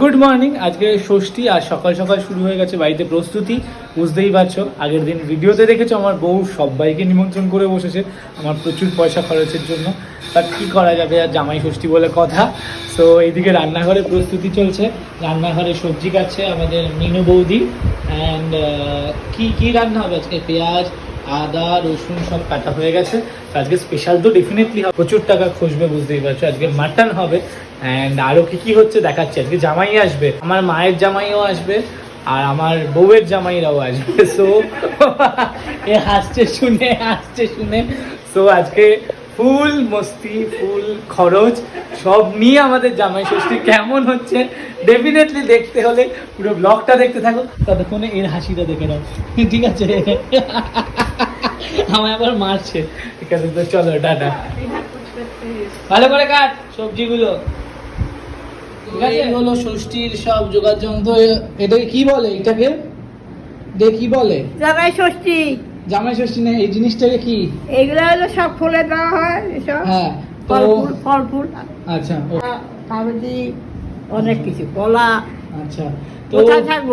Good morning আজকে ষষ্ঠী আর সকাল সকাল শুরু হয়ে গেছে বাড়িতে প্রস্তুতি। বুঝতেই পারছ, আগের দিন ভিডিওতে দেখেছ আমার বউ সবাইকে নিমন্ত্রণ করে বসেছে আমার প্রচুর পয়সা খরচের জন্য। বাট কী করা যাবে আর জামাই ষষ্ঠী বলে কথা। তো এইদিকে রান্নাঘরে প্রস্তুতি চলছে। রান্নাঘরে সবজি কাটছে আমাদের মিনু বৌদি। অ্যান্ড কি কি রান্না হবে আজকে? পেঁয়াজ, আদা, রসুন সব কাটা হয়ে গেছে। আজকে স্পেশাল তো ডেফিনেটলি প্রচুর টাকা খসবে, বুঝতেই পারছ। আজকে মাটন হবে। অ্যান্ড আরও কি কি হচ্ছে দেখাচ্ছি। আজকে জামাই আসবে। আমার মায়ের জামাইও আসবে আর আমার বউয়ের জামাইরাও আসবে। সো এ হাসছে শুনে হাসছে শুনে। সো আজকে ফুল মস্তি ফুল খরচ সব নিয়ে আমাদের জামাই ষষ্ঠী কেমন হচ্ছে ডেফিনেটলি দেখতে হলে পুরো ব্লগটা দেখতে থাকো। ততক্ষণে এর হাসিটা দেখে নাও। ঠিক আছে? আমায় আবার মারছে। ঠিক আছে তো চলো টাটা। ভালো করে কাট সবজিগুলো। ঠিক আছে? হলো ষষ্ঠীর সব যোগাযোগ। যন্ত্র এটাকে কি বলে এটাকে? দে কি বলে? জামাই ষষ্ঠী। জামাই ষষ্ঠী না এই জিনিসটাকে কি? এগুলো হলো সব ফুলে দেওয়া হয় এসব। হ্যাঁ তো ফল ফুল আচ্ছা কাগজি অনেক কিছু কলা। আচ্ছা তো কোথায় থাকব?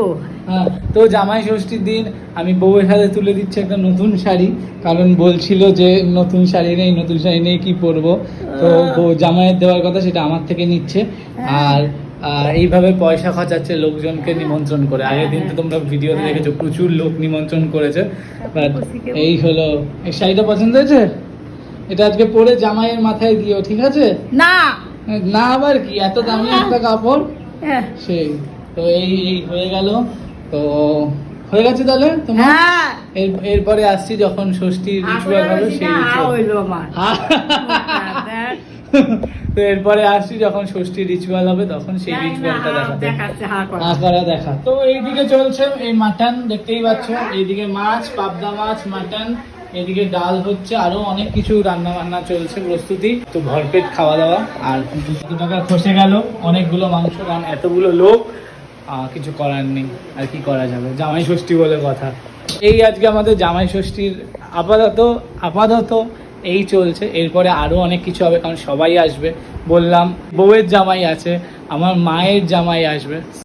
হ্যাঁ তো জামাই ষষ্ঠীর দিন আমি বউয়ের হাতে তুলে দিচ্ছি একটা নতুন শাড়ি কারণ বলছিল যে নতুন শাড়ি নেই নতুন শাড়ি নেই কি পরবো? তো বউ জামাইয়ের দেওয়ার কথা সেটা আমার থেকে নিচ্ছে। আর আর এইভাবে পয়সা খরচাচ্ছে লোকজনকে নিমন্ত্রণ করে। আগের দিন তো তোমরা ভিডিওতে দেখেছ প্রচুর লোক নিমন্ত্রণ করেছে। বাট এই হলো এই শাড়িটা পছন্দ হয়েছে? এটা আজকে পরে জামাইয়ের মাথায় দিও ঠিক আছে? না। না আবার কি? এত দামি একটা কাপড়? হ্যাঁ। সেই। তো এই এই হয়ে গেল। তো হয়ে গেছে তাহলে তোমার? হ্যাঁ। এর এরপরে আসছি যখন ষষ্ঠীর রিচুয়াল হবে সেই তো এরপরে আসছি যখন ষষ্ঠীর রিচুয়াল হবে তখন সেই রিচুয়ালটা দেখাতে। আকারা দেখা। তো এইদিকে চলছে এই মাটন দেখতেই পাচ্ছ। এইদিকে মাছ পাবদা মাছ মাটন এদিকে ডাল হচ্ছে, আরও অনেক কিছু রান্না বান্না চলছে, প্রস্তুতি। তো ভরপেট খাওয়া দাওয়া আর দু টাকা খসে গেল, অনেকগুলো মাংস কারণ এতগুলো লোক কিছু করার নেই, আর কি করা যাবে? জামাই ষষ্ঠী বলে কথা। এই আজকে আমাদের জামাই ষষ্ঠীর আপাতত আপাতত এই চলছে, এরপরে আরও অনেক কিছু হবে, কারণ সবাই আসবে। বললাম, বউয়ের জামাই আছে, আমার মায়ের জামাই আসবে।